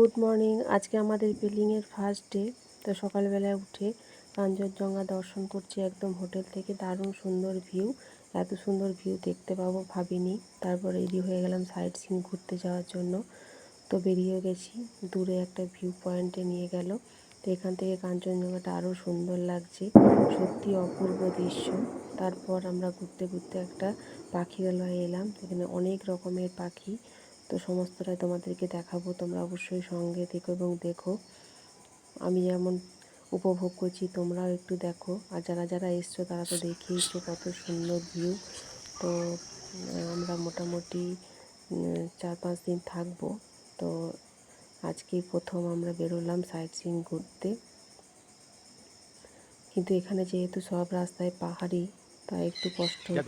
Good morning আজকে আমাদের বিল্ডিংয়ের ফার্স্ট ডে তো সকালবেলায় উঠে কাঞ্চনজঙ্ঘা দর্শন করছি একদম হোটেল থেকে। দারুণ সুন্দর ভিউ এত সুন্দর ভিউ দেখতে পাবো ভাবিনি। তারপর রেডি হয়ে গেলাম সাইট সিন ঘুরতে যাওয়ার জন্য। তো বেরিয়ে গেছি, দূরে একটা ভিউ পয়েন্টে নিয়ে গেল। তো এখান থেকে কাঞ্চনজঙ্ঘাটা আরও সুন্দর লাগছে, সত্যি অপূর্ব দৃশ্য। তারপর আমরা ঘুরতে ঘুরতে একটা পাখিরালয়ে এলাম, এখানে অনেক রকমের পাখি। তো সমস্তটাই তোমাদেরকে দেখাবো। তোমরা অবশ্যই সঙ্গে দেখো এবং দেখো। আমি যেমন উপভোগ করছি তোমরাও একটু দেখো। আর যারা যারা এসছো তারা তো দেখিয়েছো কত সুন্দর ভিউ তো আমরা মোটামুটি চার পাঁচ দিন থাকব। তো আজকেই প্রথম আমরা বেরোলাম সাইট সিন ঘুরতে। কিন্তু এখানে যেহেতু সব রাস্তায় পাহাড়ি তাই একটু কষ্ট হচ্ছে।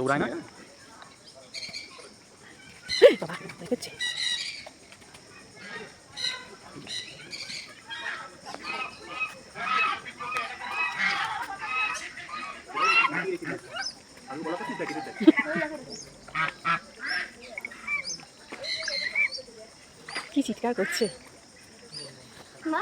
কি চিৎকার করছে? মা?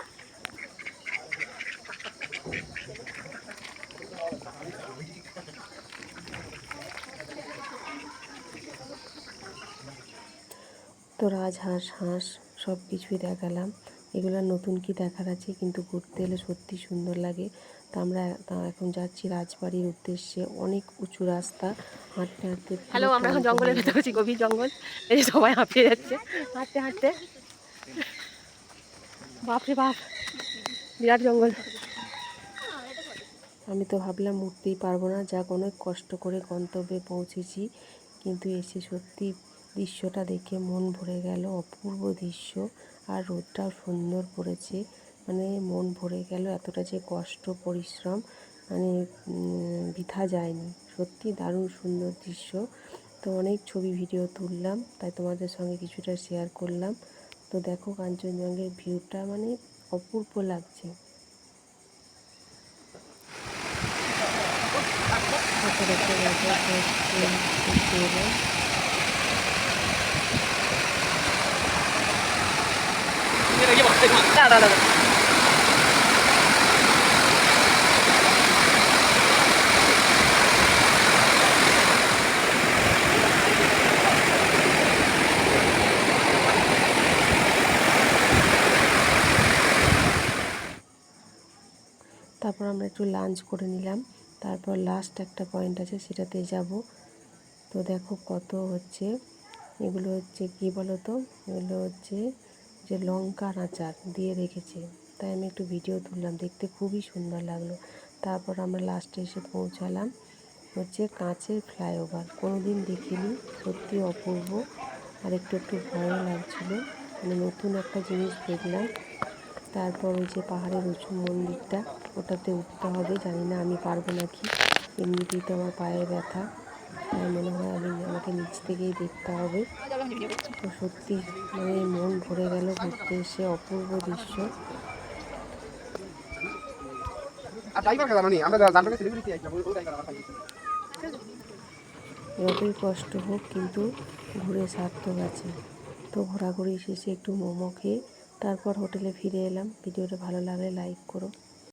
তো রাজহাঁস হাঁস সব কিছুই দেখালাম। এগুলো নতুন কি দেখার আছে কিন্তু ঘুরতে এলে সত্যি সুন্দর লাগে। তা আমরা এখন যাচ্ছি রাজবাড়ির উদ্দেশ্যে। অনেক উঁচু রাস্তা হাঁটতে হাঁটতে হ্যালো আমরা এখন জঙ্গলের হয়ে আছি গভীর জঙ্গল। এই যে সবাই হাঁপিয়ে যাচ্ছে। হাঁটতে হাঁটতে। বাপরে বাপ বিরাট জঙ্গল। আমি তো ভাবলাম উঠতেই পারব না। যাক অনেক কষ্ট করে গন্তব্যে পৌঁছেছি কিন্তু এসে সত্যি দৃশ্যটা দেখে মন ভরে গেল, অপূর্ব দৃশ্য। আর রোদটাও সুন্দর পড়েছে মানে মন ভরে গেল, এতটা যে কষ্ট, পরিশ্রম মানে বৃথা যায়নি। সত্যি দারুণ সুন্দর দৃশ্য। তো অনেক ছবি ভিডিও তুললাম, তাই তোমাদের সঙ্গে কিছুটা শেয়ার করলাম। তো দেখো কাঞ্চনজঙ্ঘের ভিউটা মানে অপূর্ব লাগছে। তারপর আমরা একটু লাঞ্চ করে নিলাম। তারপর লাস্ট একটা পয়েন্ট আছে সেটাতে যাব। তো দেখো কত হচ্ছে। এগুলো হচ্ছে কি বলো তো এগুলো হচ্ছে যে লঙ্কার আচার দিয়ে রেখেছে। তাই আমি একটু ভিডিও তুললাম, দেখতে খুবই সুন্দর লাগল। তারপর আমরা লাস্টে এসে পৌঁছালাম হচ্ছে কাঁচের ফ্লাইওভার কোনো দিন দেখিনি, সত্যি অপূর্ব। আর একটু একটু ভয়ও লাগছিল। মানে নতুন একটা জিনিস দেখলাম। তারপর ওই যে পাহাড়ের উঁচু মন্দিরটা, ওটাতে উঠতে হবে। জানি না আমি পারব নাকি। এমনিতেই তো আমার পায়ে ব্যথা। তাই মনে হয় আমি আমাকে নিচ থেকেই দেখতে হবে। তো সত্যি মানে মন ভরে গেল ঘুরতে এসে অপূর্ব দৃশ্য। আর ড্রাইভার জানো নি আমরা জানতে শিলিগুড়িতে আসলাম ওই ড্রাইভার আমার পাইছি যতই কষ্ট হোক কিন্তু ঘুরে সার্থক আছে। তো ঘোরাঘুরি শেষে একটু মোমো খেয়ে তারপর হোটেলে ফিরে এলাম। ভিডিওটা ভালো লাগলে লাইক করো।